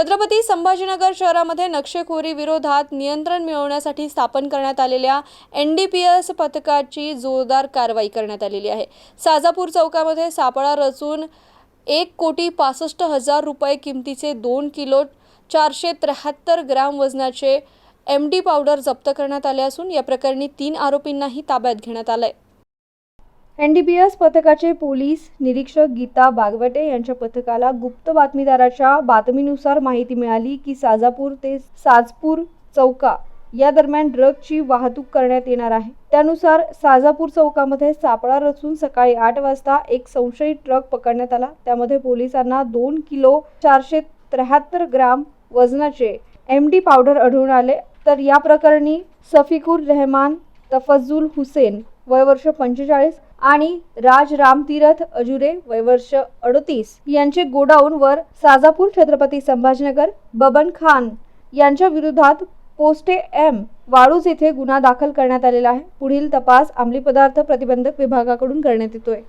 छत्रपती संभाजीनगर शहरामध्ये नक्षेखोरी विरोधात नियंत्रण मिळवण्यासाठी स्थापन करण्यात आलेल्या एन डी पी एस पथकाची जोरदार कारवाई करण्यात आलेली आहे. साजापूर चौकामध्ये सापळा रचून एक कोटी पासष्ट हजार रुपये किमतीचे दोन किलो चारशे त्र्याहत्तर ग्राम वजनाचे एम डी पावडर जप्त करण्यात आले असून या प्रकरणी तीन आरोपींनाही ताब्यात घेण्यात आलं आहे एन डी पी एस पथकाचे पोलीस निरीक्षक गीता बागवटे यांच्या पथकाला गुप्त बातमीदाराच्या बातमीनुसार माहिती मिळाली की साजापूर ते साजपूर चौका या दरम्यान ड्रगची वाहतूक करण्यात येणार आहे. त्यानुसार साजापूर चौकामध्ये सापळा रचून सकाळी आठ वाजता एक संशयित ट्रक पकडण्यात आला. त्यामध्ये पोलिसांना दोन किलो चारशे त्र्याहत्तर ग्राम वजनाचे एम डी पावडर आढळून आले. तर या प्रकरणी सफिकुर रहमान तफजुल हुसेन वय वर्ष पंचेचाळीस आणि राज रामतीरथ अजुरे वय वर्ष अडतीस यांचे गोडाऊन वर साजापूर छत्रपती संभाजीनगर बबन खान यांच्या विरोधात पोस्टे एम वाळूज येथे गुन्हा दाखल करण्यात आलेला आहे. पुढील तपास अंमली पदार्थ प्रतिबंधक विभागाकडून करण्यात येतोय.